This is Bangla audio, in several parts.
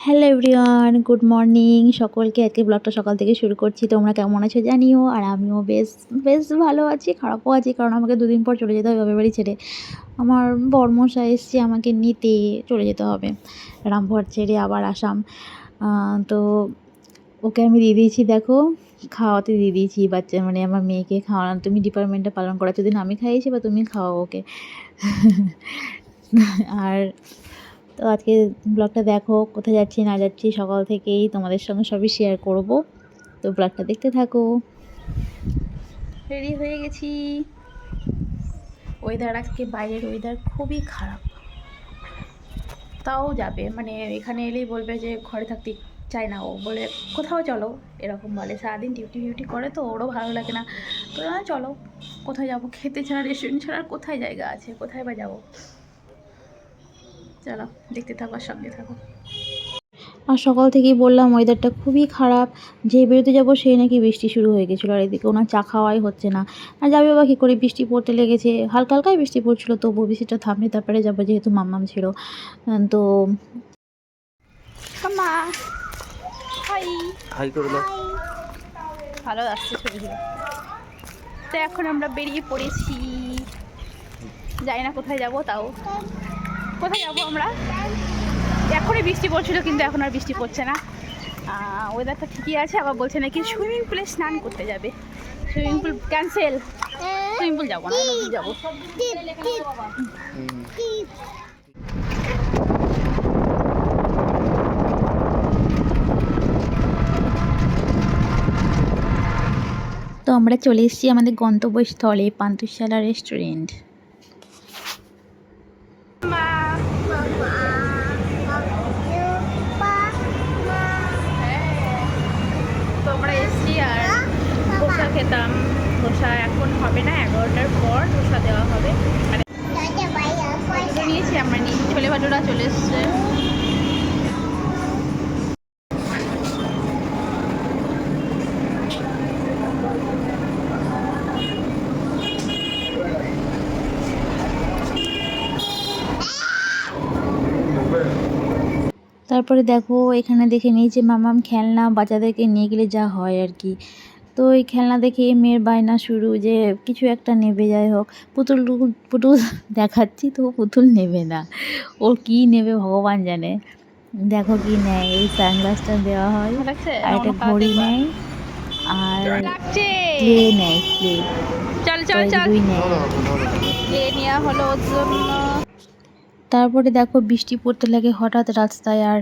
হ্যালো এভরিওয়ান গুড মর্নিং সকলকে আজকে ব্লগটা সকাল থেকে শুরু করছি। তোমরা কেমন আছো জানিও? আর আমিও বেশ বেশ ভালো আছি, খারাপও আছি, কারণ আমাকে দুদিন পর চলে যেতে হবে বাপের বাড়ি ছেড়ে। আমার বর্মশা এসছে আমাকে নিতে চলে যেতে হবে। রামপুরহাট ছেড়ে আবার আসাম। তো ওকে আমি দিয়ে দিয়েছি, দেখো, খাওয়াতে দিয়ে দিয়েছি বাচ্চা মানে আমার মেয়েকে খাওয়ানো। তুমি ডিপার্টমেন্টটা পালন করা যদি আমি খাইয়েছি বা তুমি খাওয়াও ওকে। আর তো আজকে ব্লগটা দেখো, কোথায় যাচ্ছি, না যাচ্ছি, সকাল থেকেই তোমাদের সঙ্গে সবই শেয়ার করব। তো ব্লগটা দেখতে থাকো। রেডি হয়ে গেছি। ওয়েদার আজকে বাইরের ওয়েদার খুবই খারাপ। তাও যাবে মানে এখানে এলেই বলবে যে ঘরে থাকতে চায় না ও। বলে, কোথাও চলো, এরকম বলে। সারাদিন ডিউটি ডিউটি করে তো, ওরও ভালো লাগে না। তো চলো, কোথায় যাব? খেতে ছাড়া রেস্টুরেন্ট ছাড়া কোথায় জায়গা আছে? কোথায় বা যাব? চলো দেখতে থাকো আর সঙ্গে থাকো। আর সকাল থেকেই বললাম ওয়েদারটা খুবই খারাপ। যে বেরোতে যাব সেই নাকি বৃষ্টি শুরু হয়ে গেছিল। আর এদিকে ওনার চা খাওয়াই হচ্ছে না। আর যাবে বা কী করে বৃষ্টি পড়তে লেগেছে। হালকা হালকাই বৃষ্টি পড়ছিলো তবুও বৃষ্টিটা থামলে তারপরে যাব যেহেতু মাম্মাম ছিল। তো ভালো আসছে ছবিগুলো। তো এখন আমরা বেরিয়ে পড়েছি। জানি না কোথায় যাব তাও। কোথায় যাব আমরা? এখনই বৃষ্টি পড়ছিল, কিন্তু এখন আর বৃষ্টি পড়ছে না। ওয়েদারটা ঠিকই আছে, আবার বলছে নাকি সুইমিং পুলে স্নান করতে যাবে। Swimming pool cancel swimming pool যাব না যাব। তো আমরা চলে এসেছি আমাদের গন্তব্যস্থলে পান্তুশালা রেস্টুরেন্ট খেতাম। ধোসা এখন হবে না, এগারোটার পর ধোসা দেওয়া হবে। মানে নিয়েছি আমরা নিই ছোলে ভাটুরা চলে এসছে। তারপরে দেখো, এখানে দেখে যে মামাম খেলনা, বাচ্চাদেরকে নিয়ে গেলে যা হয় আর কি। তো এই খেলনা দেখে মেয়ের বায়না শুরু যে কিছু একটা নেবে যাই হোক। পুতুল পুতুল দেখাচ্ছি তো ও পুতুল নেবে না। ওর কি নেবে ভগবান জানে। দেখো কি নেয় এই সানগ্লাসটা দেওয়া হয়। আর একটা ঘড়ি নেয়। আর ক্লে নেয় ক্লে। চল চল চল। দুই নেয়। প্লে নেওয়া হলো ওর জন্য। তারপরে দেখো বৃষ্টি পড়তে লাগে হঠাৎ রাস্তায় আর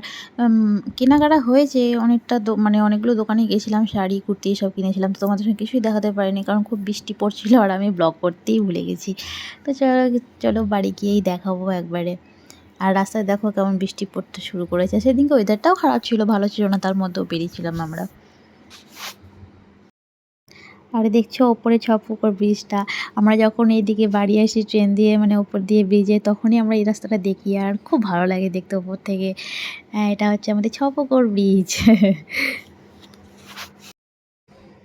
কেনাকাটা হয়েছে অনেকটা মানে অনেকগুলো দোকানে গেছিলাম, শাড়ি, কুর্তি এসব কিনেছিলাম। তো তোমাদের সঙ্গে কিছুই দেখাতে পারিনি, কারণ খুব বৃষ্টি পড়ছিল আর আমি ব্লগ করতেই ভুলে গেছি। তো চলো চলো বাড়ি গিয়েই দেখাবো একবারে। আর রাস্তায় দেখো কেমন বৃষ্টি পড়তে শুরু করেছে। সেদিনকে ওয়েদারটাও খারাপ ছিল, ভালো ছিল না, তার মধ্যেও বেরিয়েছিলাম আমরা। আর দেখছ ওপরে ছপুকুর ব্রিজটা আমরা যখন এইদিকে বাড়ি আসি ট্রেন দিয়ে মানে ওপর দিয়ে ব্রিজে তখনই আমরা এই রাস্তাটা দেখি আর খুব ভালো লাগে দেখতে ওপর থেকে। হ্যাঁ, এটা হচ্ছে আমাদের ছপুকুর ব্রিজ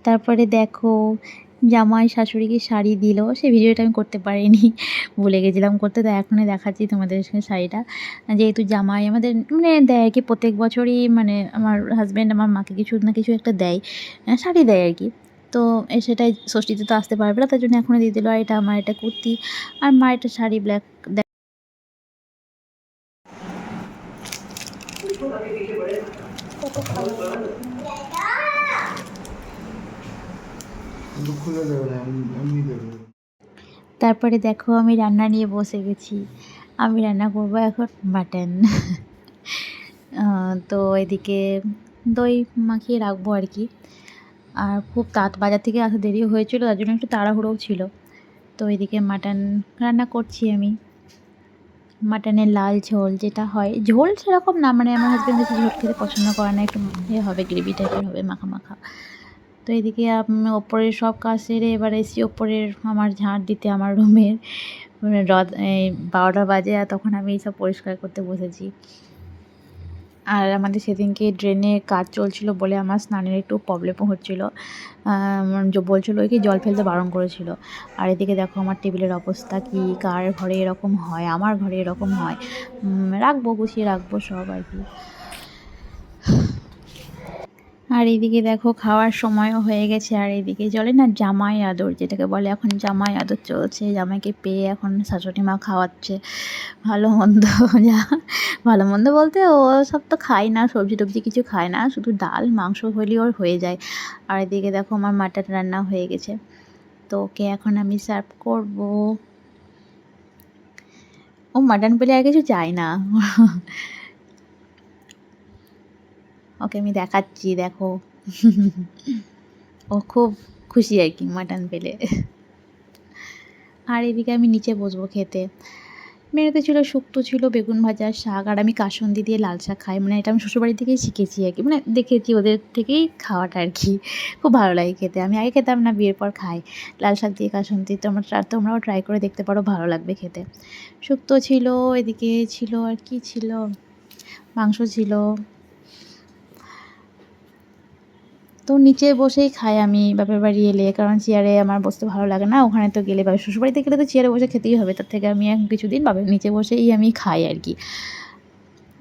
তারপরে দেখো জামাই শাশুড়িকে শাড়ি দিল। সেই ভিডিওটা আমি করতে পারিনি ভুলে গেছিলাম করতে তো এখনই দেখাচ্ছি তোমাদের সঙ্গে শাড়িটা। যেহেতু জামাই আমাদের মানে দেয় আর কি প্রত্যেক বছরই মানে আমার হাজব্যান্ড আমার মাকে কিছু না কিছু একটা দেয়। শাড়ি দেয় আর কি। তো এ সেটাই ষষ্ঠীতে তো আসতে পারবে না তার জন্য এখনই দিয়ে দিল। আর এটা আমার একটা কুর্তি আর মা একটা শাড়ি ব্ল্যাক তারপরে দেখো আমি রান্না নিয়ে বসে গেছি। আমি রান্না করব এখন মাটন তো এদিকে দই মাখিয়ে রাখব আর কি। আর খুব তাঁত বাজার থেকে আসা দেরি হয়েছিল, তার জন্য একটু তাড়াহুড়োও ছিল। তো এদিকে মাটন রান্না করছি আমি। মাটনের লাল ঝোল যেটা হয়। ঝোল সেরকম না মানে আমার হাজব্যান্ড বেশি ঝোল খেতে পছন্দ করে না, একটু ইয়ে হবে গ্রেভি টাইপের হবে মাখা মাখা। তো এদিকে আমি ওপরের সব কাজ সেরে এবার এসি ওপরের আমার ঝাঁট দিতে আমার রুমের রদ এই বারোটা বাজে আর তখন আমি এইসব পরিষ্কার করতে বসেছি। আর আমাদের সেদিনকে ড্রেনে কাজ চলছিল বলে আমার স্নানের একটু প্রবলেমও হচ্ছিল। বলছিল কি জল ফেলতে বারণ করেছিল। আর এদিকে দেখো আমার টেবিলের অবস্থা কি, কার ঘরে এরকম হয়, আমার ঘরে এরকম হয়। রাখব, গুছিয়ে রাখব সব আর কি। আর এইদিকে দেখো খাওয়ার সময়ও হয়ে গেছে, আর এইদিকে চলে না জামাই আদর, যেটাকে বলে এখন জামাই আদর চলছে, জামাইকে পেয়ে এখন শাশুড়ি মা খাওয়াচ্ছে। ভালো মন্দ, যা, ভালো মন্দ বলতে ও সব তো খায় না, সবজি টবজি কিছু খায় না, শুধু ডাল, মাংস হলেই ওর হয়ে যায়। আর এদিকে দেখো আমার মাটন রান্না হয়ে গেছে। তো ওকে এখন আমি সার্ভ করব। ও মাটন পেলে আর কিছু চাই না। ওকে আমি দেখাচ্ছি, দেখো। ও খুব খুশি আর কি মাটন পেলে। আর এদিকে আমি নিচে বসবো খেতে। মেনুতে ছিল শুক্তো ছিল, বেগুন ভাজা, শাক, আর আমি কাসন্দি দিয়ে লাল শাক খাই। মানে এটা আমি শ্বশুরবাড়ি থেকেই শিখেছি আর কি। মানে দেখেছি ওদের থেকেই খাওয়াটা আর কি। খুব ভালো লাগে খেতে। আমি আগে খেতাম না, বিয়ের পর খাই। লাল শাক দিয়ে কাসন্দি তোমরা তোমরাও ট্রাই করে দেখতে পারো, ভালো লাগবে খেতে। শুক্তো ছিল, এদিকে ছিল আর কি ছিল? মাংস ছিল। তো নিচে বসেই খাই আমি বাপের বাড়ি এলে কারণ চেয়ারে আমার বসতে ভালো লাগে না ওখানে তো গেলে বাপের শ্বশুরবাড়িতে গেলে তো চেয়ারে বসে খেতেই হবে তার থেকে আমি এখন কিছুদিন বাপের নিচে বসেই আমি খাই আর কি।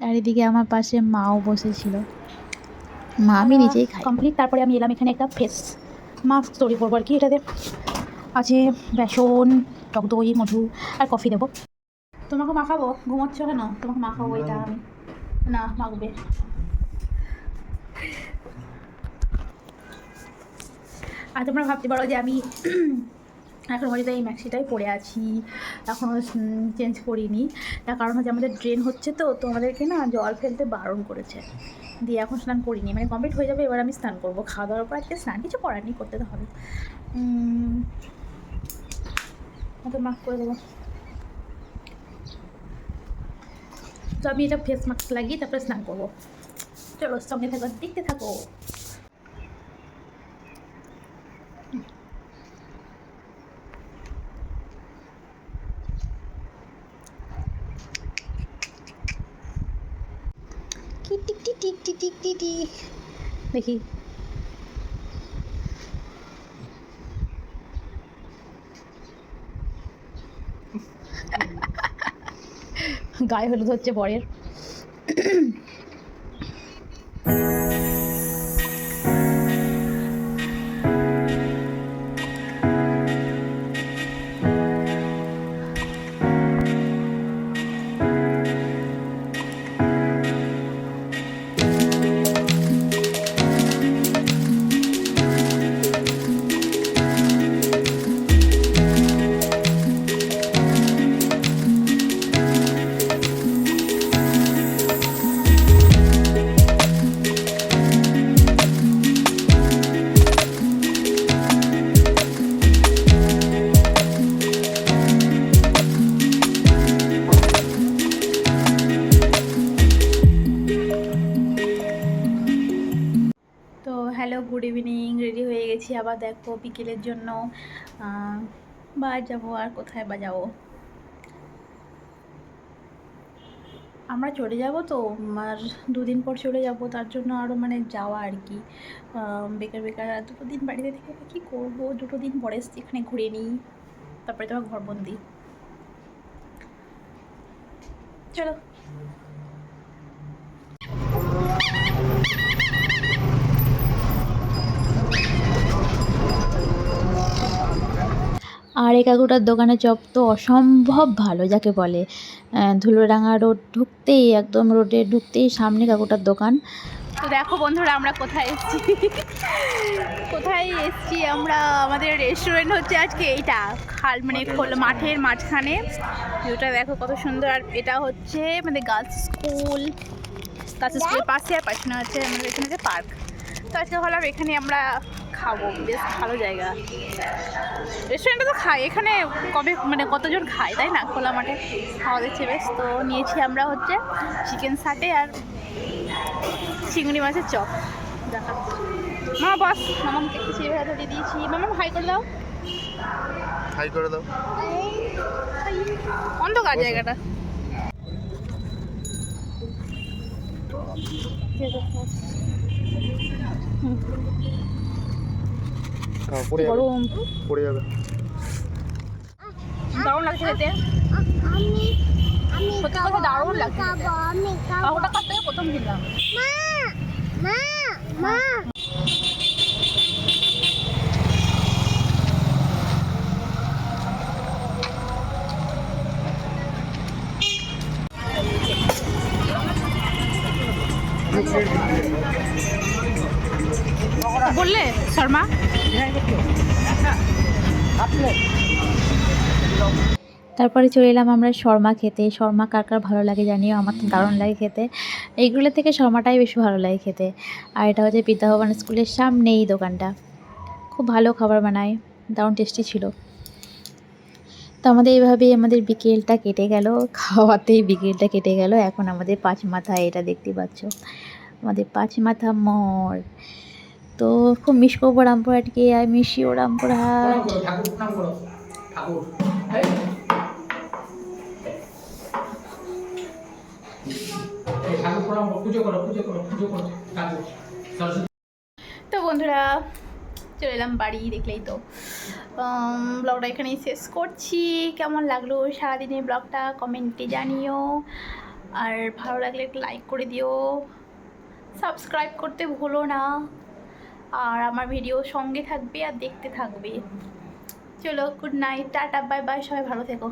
আর এদিকে আমার পাশে মাও বসেছিল। মা আমি নিজেই খাই। কমপ্লিট তারপরে আমি এলাম এখানে একটা ফেস মাস্ক তৈরি করব আর কি এটাতে। আছে বেসন টক দই মধু আর কফি দেবো। তোমাকে মাখাবো ঘুমোচ্ছ কেন? তোমাকে মাখাবো এটা আমি। না মাখবে। আর তোমরা ভাবতে পারো যে আমি এখন হয়তো এই ম্যাক্সিটাই পরে আছি এখনও চেঞ্জ করিনি। তার কারণ হচ্ছে আমাদের ড্রেন হচ্ছে তো তো আমাদেরকে না জল ফেলতে বারণ করেছে। দিয়ে এখন স্নান করিনি মানে কমপ্লিট হয়ে যাবে, এবার আমি স্নান করব। খাওয়া দাওয়ার পর আজকে স্নান, কিছু করার নেই, করতে তো হবে। ওকে মাস্ক করে দেবো। তো আমি এটা ফেস মাস্ক লাগিয়ে তারপরে স্নান করব। চলো সঙ্গে থাকো, দেখতে থাকো। টিক টিক টিক টিক টিক। দেখি। গায়ে হলুদ হচ্ছে বরের গুড ইভিনিং, রেডি হয়ে গেছি, আবার দেখো বিকেলের জন্য বা যাব আর কোথায় বা যাব। আমরা চলে যাব তো, আর দুদিন পর চলে যাব, তার জন্য আরও মানে যাওয়া আর কি। বেকার বেকার, দুটো দিন বাড়িতে থেকে কী করব? দুটো দিন পরে এখানে ঘুরে নিই, তারপরে তোমার ঘরবন্দি। চলো। আর এই কাকুটার দোকানে চপ তো অসম্ভব ভালো যাকে বলে। ধুলোডাঙা রোড ঢুকতেই একদম রোডে ঢুকতেই সামনে কাকুটার দোকান। তো দেখো বন্ধুরা আমরা কোথায় এসেছি? কোথায় এসেছি আমরা? আমাদের রেস্টুরেন্ট হচ্ছে আজকে এইটা খাল মানে খোল মাঠের মাঝখানে। ভিউটা দেখো কত সুন্দর আর এটা হচ্ছে মানে গার্লস স্কুল গার্লস স্কুলের পাশে আর পাশে হচ্ছে আমাদের এখানে যে পার্ক তো আজকে ভাবলাম এখানে আমরা খাব বেশ ভালো জায়গা। রেস্টুরেন্টে তো খাই এখানে কবে মানে কতজন খায় তাই না? খোলা মাঠে খাওয়া দিচ্ছে বেশ। তো নিয়েছি আমরা হচ্ছে চিকেন সাটে আর চিংড়ি মাছের চপ। দেখা। মা বস। মামাকে একটু ভাজা দিয়ে দিয়েছি। মামা ভাই করে দাও। হাই করে দাও। অন্ধকার জায়গাটা। হ্যাঁ পড়ে যাবে। গরম। পড়ে যাবে। দারুণ লাগছে খেতে। সত্যি কথা দারুণ লাগছে আমি আর ওটা মা থেকে প্রথম তারপরে চলে এলাম আমরা শর্মা খেতে। শর্মা কার কার ভালো লাগে জানিও? আমার তো দারুণ লাগে খেতে। এইগুলো থেকে শর্মাটাই বেশি ভালো লাগে খেতে। আর এটা হচ্ছে বিদ্যাভবন স্কুলের সামনেই দোকানটা। খুব ভালো খাবার বানায়। দারুণ টেস্টি ছিল। তো আমাদের এইভাবেই আমাদের বিকেলটা কেটে গেল। খাওয়াতেই বিকেলটা কেটে গেল। এখন আমাদের পাঁচ মাথা এটা দেখতে পাচ্ছ। আমাদের পাঁচ মাথা মোড় তো খুব মিস করব রামপুরহাটকে আই মিস ইউ রামপুরহাট। ঠাকুর প্রণাম করো ঠাকুর। এই। এই ঠাকুর প্রণাম করো পুজো করো পুজো করো পুজো করো। ঠাকুর সরস্বতী। তো বন্ধুরা চলে এলাম বাড়ি দেখলেই তো। ব্লগটা এখানেই শেষ করছি। কেমন লাগল সারাদিনের ব্লগটা কমেন্টে জানিও। আর ভালো লাগলে একটা লাইক করে দিও। সাবস্ক্রাইব করতে ভুলো না। আর আমার ভিডিও সঙ্গে থাকবে আর দেখতে থাকবে। চলো good night tata bye bye সবাই ভালো থেকো।